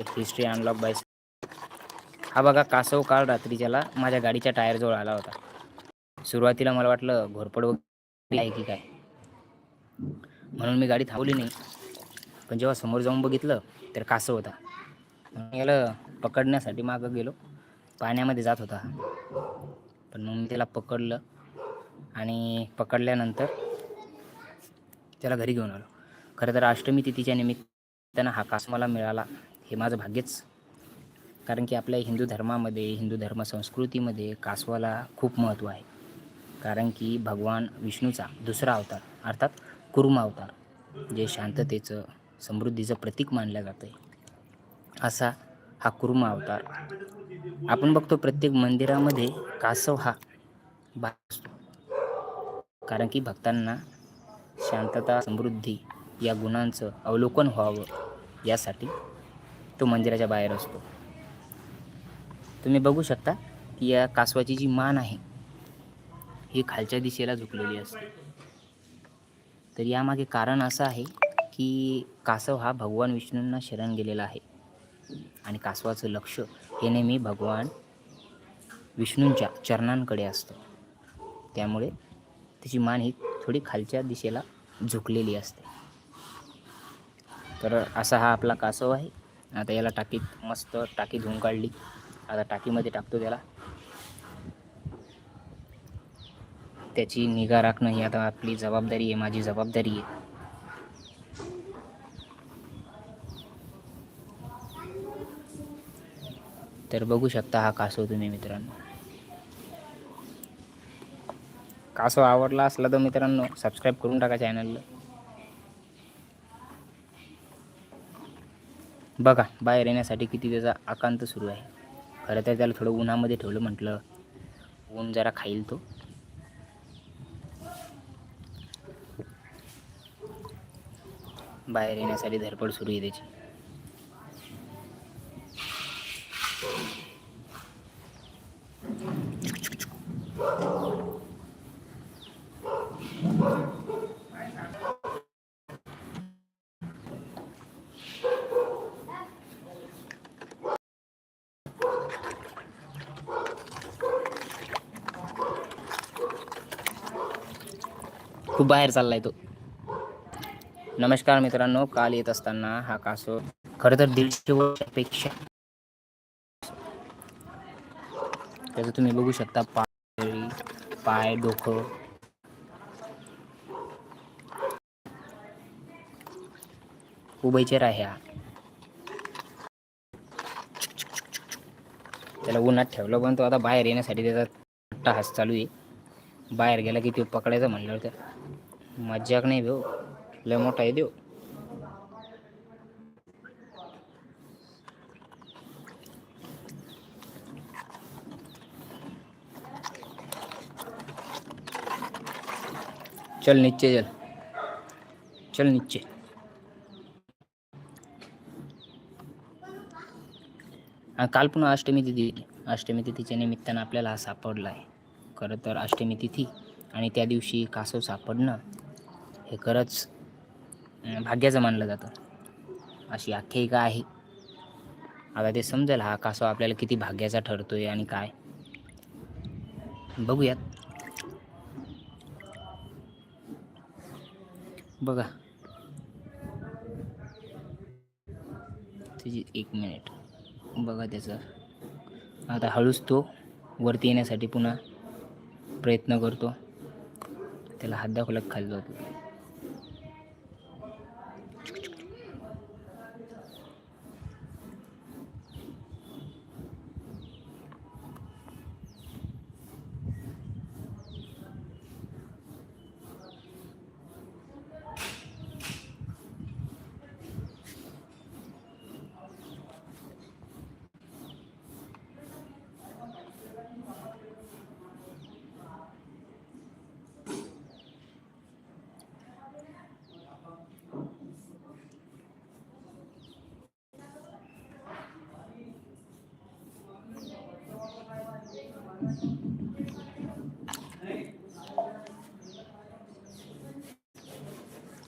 History unlock bye हा बघा कासव काल रात्रीच्याला माझ्या गाडीच्या टायरजवळ आला होता. सुरुवातीला मला वाटलं घोरपड वगैरे आहे की काय? म्हणून मी गाडी थांबवली नाही. पण जेव्हा समोर जाऊन बघितलं तर कासव होता. मग याला पकडण्यासाठी मागं गेलो. पाण्यामध्ये जात होता. पण मग मी त्याला पकडलं आणि पकडल्यानंतर त्याला घरी घेऊन आलो. खरं तर अष्टमी तिथीच्या निमित्तानं हा कास मला मिळाला. हे माझं भाग्यच. कारण की आपल्या हिंदू धर्मामध्ये हिंदू धर्म संस्कृतीमध्ये कासवाला खूप महत्त्व आहे. कारण की भगवान विष्णूचा दुसरा अवतार अर्थात कुर्म अवतार जे शांततेचं समृद्धीचं प्रतीक मानलं जातं आहे असा हा कुर्म अवतार. आपण बघतो प्रत्येक मंदिरामध्ये कासव हा भाग असतो कारण की भक्तांना शांतता समृद्धी या गुणांचं अवलोकन व्हावं यासाठी तो मंदिराच्या बाहेर असतो. तुम्ही बघू शकता की या कासवाची जी मान आहे ही खालच्या दिशेला झुकलेली असते. तर यामागे कारण असं आहे की कासव हा भगवान विष्णूंना शरण गेलेला आहे. आणि कासवाचं लक्ष हे नेहमी भगवान विष्णूंच्या चरणांकडे असतं. त्यामुळे त्याची मान ही थोडी खालच्या दिशेला झुकलेली असते. तर असा हा आपला कासव आहे. आता याला टाकीत मस्त टाकी धुवून काढली. आता टाकीमध्ये टाकतो त्याला. त्याची निगा राखणं ही आता आपली जबाबदारी आहे माझी जबाबदारी आहे. तर बघू शकता हा कासव तुम्ही मित्रांनो. कासव आवडला असला तर मित्रांनो सबस्क्राईब करून टाका चॅनलला बघा बाहेर येण्यासाठी किती त्याचा आकांत सुरू आहे. खरं तर त्याला थोडं उन्हामध्ये ठेवलं म्हटलं ऊन जरा खाईल तो. बाहेर येण्यासाठी धडपड सुरू आहे त्याची. खूप बाहेर चाललाय तो. नमस्कार मित्रांनो काल येत असताना हा कासो खरं तर दीडशे वर्षापेक्षा त्याचं तुम्ही बघू शकता पाय पाय डोकं. उभयचेर आहे हा. त्याला उन्हात ठेवलं पण तो आता बाहेर येण्यासाठी त्याचा हस चालू आहे. बाहेर गेला की तो पकडायचं म्हणल्यावर तर मज्जाक नाही भाऊ लय मोठा आहे देऊ चल नीचे चल. चल नीचे काल पुन्हा अष्टमी तिथी अष्टमी तिथीच्या निमित्तानं आपल्याला हा सापडला आहे खरं तर अष्टमी तिथी आणि त्या दिवशी कासव सापडणं हे खरंच भाग्याचं मानलं जातं. अशी आख्यायिका आहे. आता ते समजेल हा कासव आपल्याला किती भाग्याचा ठरतो आहे आणि काय. बघूयात. बघा. त्याची एक मिनिट. बघा त्याचं. आता हळूच तो वरती येण्यासाठी पुन्हा प्रयत्न करतो. त्याला हात दाखवला खाली जातो.